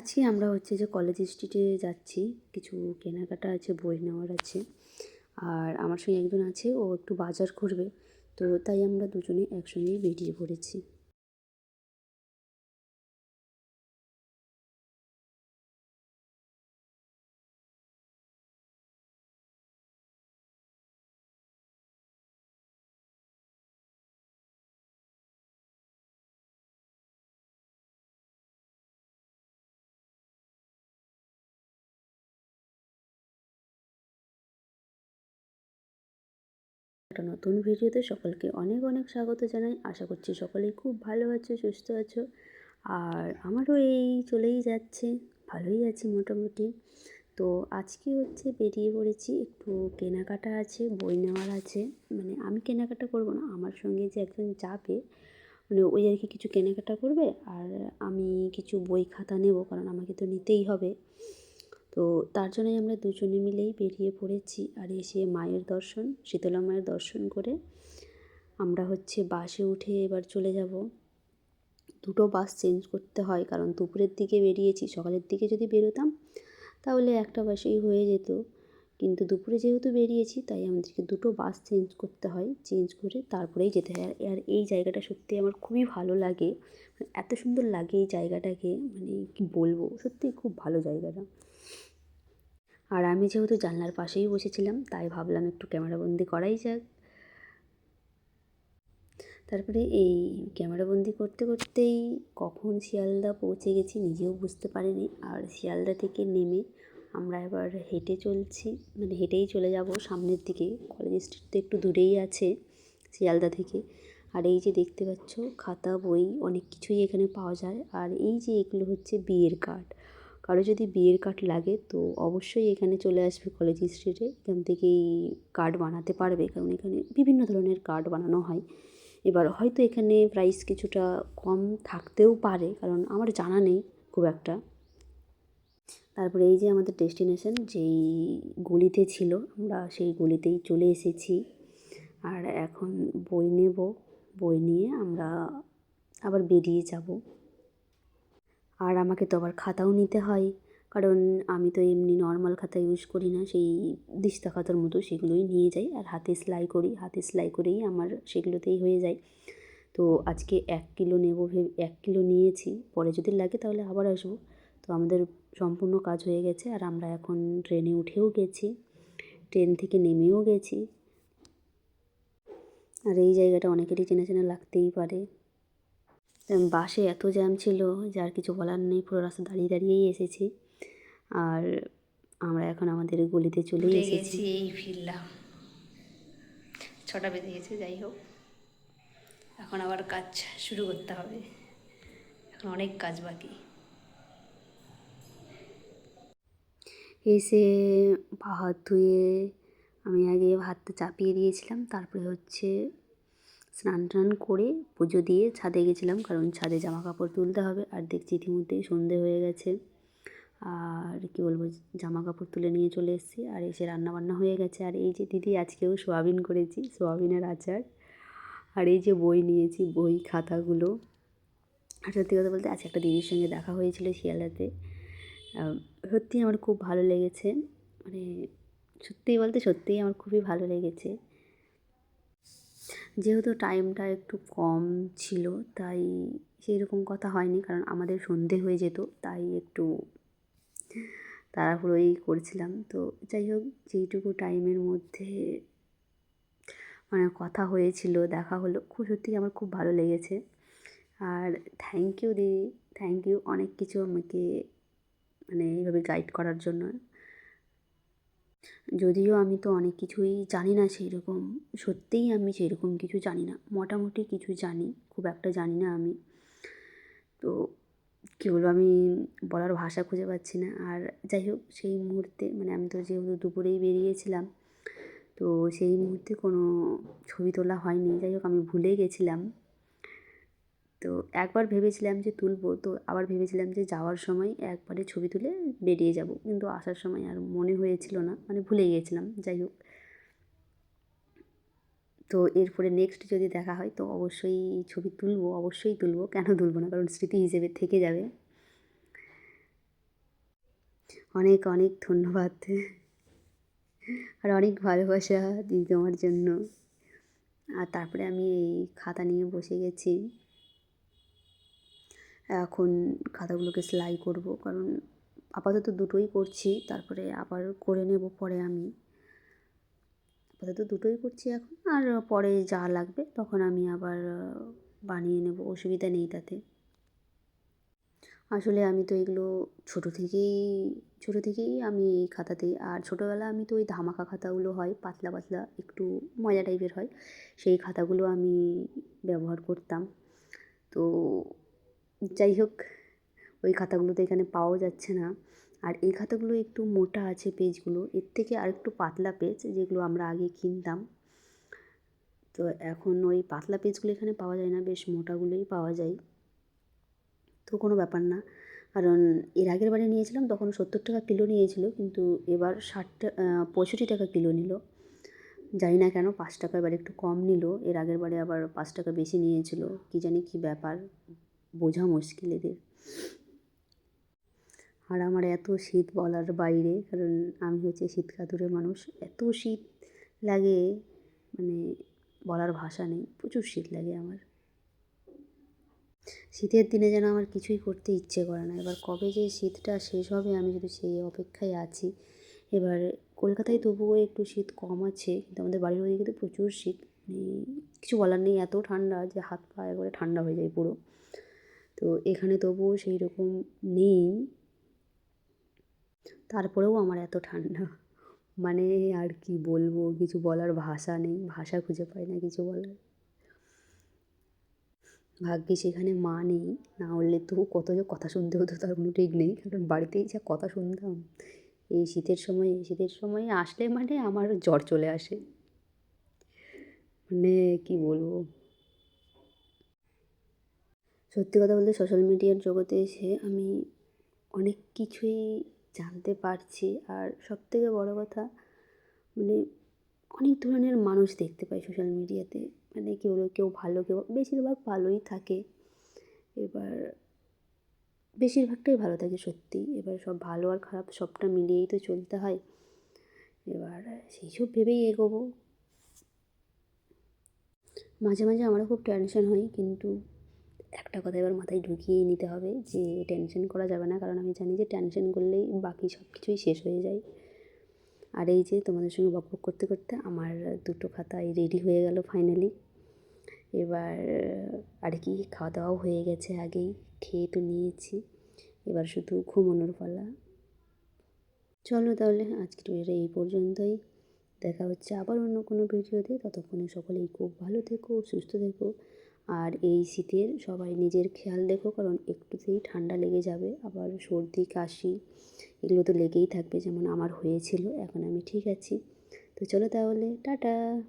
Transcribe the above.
আজকে আমরা হচ্ছে যে কলেজ স্ট্রিটে যাচ্ছি, কিছু কেনাকাটা আছে, বই নেওয়ার আছে। আর আমার সঙ্গে একজন আছে, ও একটু বাজার করবে, তো তাই আমরা দুজনে একসঙ্গেই বেরিয়ে পড়েছি। একটা নতুন ভিডিওতে সকলকে অনেক অনেক স্বাগত জানাই। আশা করছি সকলেই খুব ভালো আছো, সুস্থ আছো। আর আমারও এই চলেই যাচ্ছে, ভালোই আছি মোটামুটি। তো আজকে হচ্ছে বেরিয়ে পড়েছি, একটু কেনাকাটা আছে, বই নেওয়ার আছে। মানে আমি কেনাকাটা করব না, আমার সঙ্গে যে একজন যাবে মানে ওই আর কি কিছু কেনাকাটা করবে, আর আমি কিছু বই খাতা নেব, কারণ আমাকে তো নিতেই হবে। তো তার জন্যই আমরা দুজনে মিলেই বেরিয়ে পড়েছি আর এসে মায়ের দর্শন, শীতলা মায়ের দর্শন করে আমরা হচ্ছে বাসে উঠে এবার চলে যাব। দুটো বাস চেঞ্জ করতে হয় কারণ দুপুরের দিকে বেরিয়েছি, সকালের দিকে যদি বেরোতাম তাহলে একটা বাসেই হয়ে যেত। কিন্তু দুপুরে যেহেতু বেরিয়েছি, তাই আমাদেরকে দুটো বাস চেঞ্জ করতে হয় চেঞ্জ করে তারপরেই যেতে হয়। আর এই জায়গাটা সত্যি আমার খুবই ভালো লাগে। মানে এত সুন্দর লাগে এই জায়গাটাকে মানে কি বলব? সত্যিই খুব ভালো জায়গাটা। আর আমি যেহেতু জানলার পাশেই বসেছিলাম, তাই ভাবলাম একটু ক্যামেরাবন্দি করাই যাক। তারপরে এই ক্যামেরাবন্দি করতে করতেই কখন শিয়ালদা পৌঁছে গেছি নিজেও বুঝতে পারিনি। আর শিয়ালদা থেকে নেমে আমরা এবার হেঁটে চলছি মানে হেঁটেই চলে যাব সামনের দিকে। কলেজ স্ট্রিট তো একটু দূরেই আছে শিয়ালদা থেকে। আর এই যে দেখতে পাচ্ছ, খাতা, বই, অনেক কিছুই এখানে পাওয়া যায়। আর এই যে এগুলো হচ্ছে বিয়ের কার্ড কারও যদি বিয়ের কার্ড লাগে, তো অবশ্যই এখানে চলে আসবে কলেজ স্ট্রিটে এখান থেকেই কার্ড বানাতে পারবে, কারণ এখানে বিভিন্ন ধরনের কার্ড বানানো হয়। এবার হয়তো এখানে প্রাইস কিছুটা কম থাকতেও পারে, কারণ আমার জানা নেই খুব একটা। তারপরে এই যে আমাদের ডেস্টিনেশন যেই গলিতে ছিল, আমরা সেই গলিতেই চলে এসেছি। আর এখন বই নেব, বই নিয়ে আমরা আবার বেরিয়ে যাব। আর আমাকে তো আবার খাতাও নিতে হয়, কারণ আমি তো এমনি নর্মাল খাতা ইউজ করি না, সেই দিস্তা খাতার মতো সেগুলোই নিয়ে যাই। আর হাতে সেলাই করি, হাতে সেলাই করেই আমার সেগুলোতেই হয়ে যায়। তো আজকে এক কিলো নেব ভেবে, এক কিলো নিয়েছি, পরে যদি লাগে তাহলে আবার আসব। তো আমাদের সম্পূর্ণ কাজ হয়ে গেছে আর আমরা এখন ট্রেনে উঠেও গেছি। ট্রেন থেকে নেমেও গেছি। আর এই জায়গাটা অনেকেরই চেনা চেনা লাগতেই পারে। বাসে এত জ্যাম ছিল যার কিছু বলার নেই পুরো রাস্তা দাঁড়িয়ে দাঁড়িয়েই এসেছি। আর আমরা এখন আমাদের গলিতে চলে এসেছি। এই ফিরলাম ছটা বেজে গেছে যাই হোক। এখন আবার কাজ শুরু করতে হবে। এখন অনেক কাজ বাকি। এসে ভাত ধুয়ে আমি আগে ভাতটা চাপিয়ে দিয়েছিলাম, তারপরে হচ্ছে স্নান টান করে পুজো দিয়ে ছাদে গেছিলাম, কারণ ছাদে জামা কাপড় তুলতে হবে। আর দেখছি ইতিমধ্যেই সন্ধে হয়ে গেছে। আর কী বলব জামা কাপড় তুলে নিয়ে চলে এসেছি। আর এসে রান্না বান্না হয়ে গেছে। আর এই যে দিদি, আজকেও সোয়াবিন করেছি, সোয়াবিনের আচার। আর এই যে বই নিয়েছি, বই, খাতাগুলো। আর সত্যি কথা বলতে, আজকে একটা দিদির সঙ্গে দেখা হয়েছিল শিয়ালাতে সত্যি আমার খুব ভালো লেগেছে। মানে সত্যিই বলতে সত্যিই আমার খুবই ভালো লেগেছে। যেহেতু টাইমটা একটু কম ছিল, তাই সেই রকম কথা হয়নি, কারণ আমাদের সন্ধে হয়ে যেত, তাই একটু তাড়াহুড়োই করছিলাম। তো যাই হোক, যেইটুকু টাইমের মধ্যে মানে কথা হয়েছিল, দেখা হলো, খুব সত্যিই আমার খুব ভালো লেগেছে। আর থ্যাংক ইউ দিদি থ্যাংক ইউ অনেক কিছু আমাকে মানে এইভাবে গাইড করার জন্য। যদিও আমি তো অনেক কিছুই জানি না সেই রকম সত্যিই আমি সেই রকম কিছু জানি না। মোটামুটি কিছু জানি, খুব একটা জানি না আমি। তো কী বলব, আমি বলার ভাষা খুঁজে পাচ্ছি না। আর যাই হোক, সেই মুহূর্তে মানে আমি তো যেহেতু দুপুরেই বেরিয়েছিলাম, তো সেই মুহূর্তে কোনো ছবি তোলা হয়নি। যাই হোক, আমি ভুলে গেছিলাম। তো একবার ভেবেছিলাম যে তুলবো, তো আবার ভেবেছিলাম যে যাওয়ার সময় একবারে ছবি তুলে বেরিয়ে যাব। কিন্তু আসার সময় আর মনে হয়েছিল না মানে ভুলে গিয়েছিলাম, যাই হোক। তো এরপরে নেক্সট যদি দেখা হয়, তো অবশ্যই ছবি তুলবো, অবশ্যই তুলবো। কেন তুলবো না? কারণ স্মৃতি হিসেবে থেকে যাবে। অনেক অনেক ধন্যবাদ। আর অনেক ভালোবাসা দিদি তোমার জন্য। আর তারপরে আমি এই খাতা নিয়ে বসে গেছি। এখন খাতাগুলোকে সেলাই করব। কারণ আপাতত দুটোই করছি, তারপরে আবার করে নেব পরে আমি। আপাতত দুটোই করছি এখন, আর পরে যা লাগবে তখন আমি আবার বানিয়ে নেব, অসুবিধা নেই তাতে। আসলে আমি তো এগুলো ছোটো থেকেই ছোটো থেকেই আমি এই খাতাতে, আর ছোটোবেলা আমি তো ওই ধামাকা খাতাগুলো হয়, পাতলা পাতলা, একটু মজা টাইপের হয়, সেই খাতাগুলো আমি ব্যবহার করতাম। তো যাই হোক, ওই খাতাগুলো তো এখানে পাওয়া যাচ্ছে না। আর এই খাতাগুলো একটু মোটা আছে পেজগুলো, এর থেকে আরেকটু পাতলা পেজ যেগুলো আমরা আগে কিনতাম। তো এখন ওই পাতলা পেজগুলো এখানে পাওয়া যায় না, বেশ মোটাগুলোই পাওয়া যায়। তো কোনো ব্যাপার না, কারণ এর আগের বারে নিয়েছিলাম, তখন সত্তর টাকা কিলো নিয়েছিল, কিন্তু এবার ষাট পঁয়ষট্টি টাকা কিলো নিল। জানি না কেন পাঁচ টাকা এবার একটু কম নিল, এর আগের বারে আবার পাঁচ টাকা বেশি নিয়েছিল, কী জানি কী ব্যাপার। বোঝা মুশকিল এদের। আর আমার এত শীত বলার বাইরে, কারণ আমি হচ্ছে শীতকাতুরে মানুষ, এত শীত লাগে মানে বলার ভাষা নেই, প্রচুর শীত লাগে আমার। শীতের দিনে যেন আমার কিছুই করতে ইচ্ছে করে না, এবার কবে যে শীতটা শেষ হবে, আমি যদি সেই অপেক্ষায় আছি, এবার কলকাতায় তবুও একটু শীত কম আছে, কিন্তু আমাদের বাড়ির ওদিকে তো প্রচুর শীত মানে কিছু বলার নেই, এত ঠান্ডা যে হাত পা একবারে ঠান্ডা হয়ে যায় পুরো। তো এখানে তবুও সেই রকম নেই। তারপরেও আমার এত ঠান্ডা। মানে আর কি বলব, কিছু বলার ভাষা নেই, ভাষা খুঁজে পাই না কিছু বলার। ভাগ্যে সেখানে মা নেই, না হলে তো কত যে কথা শুনতে হতো তার কোনো ঠিক নেই। কারণ বাড়িতেই যা কথা শুনতাম, এই শীতের সময় শীতের সময় আসলে মানে আমার জ্বর চলে আসে। মানে কী বলব? সত্যি কথা বলতে সোশ্যাল মিডিয়ার জগতে এসে আমি অনেক কিছুই জানতে পারছি। আর সবথেকে বড় কথা মানে অনেক ধরনের মানুষ দেখতে পাই সোশ্যাল মিডিয়াতে মানে কেউ কেউ ভালো, কেউ বেশিরভাগ ভালোই থাকে। এবার বেশিরভাগটাই ভালো থাকে সত্যি। এবার সব ভালো আর খারাপ সবটা মিলিয়েই তো চলতে হয়। এবার সেই সব ভেবেই এগোবো। মাঝে মাঝে আমারও খুব টেনশন হয়, কিন্তু একটা কথা এবার মাথায় ঢুকিয়েই নিতে হবে যে টেনশন করা যাবে না। কারণ আমি জানি যে টেনশন করলেই বাকি সব কিছুই শেষ হয়ে যায়। আর এই যে তোমাদের সঙ্গে বক করতে করতে আমার দুটো খাতাই রেডি হয়ে গেল ফাইনালি এবার আর কি খাওয়া দাওয়াও হয়ে গেছে আগেই। খেয়ে তো নিয়েছি। এবার শুধু ঘুমানোর পালা। চলো তাহলে আজকের ভিডিওটা এই পর্যন্তই। দেখা হচ্ছে আবার অন্য কোনো ভিডিওতে ততক্ষণে সকলেই খুব ভালো থেকো, সুস্থ থেকো। আর এই শীতের সবাই নিজের খেয়াল দেখো, কারণ একটুতেই ঠান্ডা লেগে যাবে, আবার সর্দি, কাশি, এগুলো তো লেগেই থাকবে, যেমন আমার হয়েছিল, এখন আমি ঠিক আছি। তো চলো তাহলে, টাটা!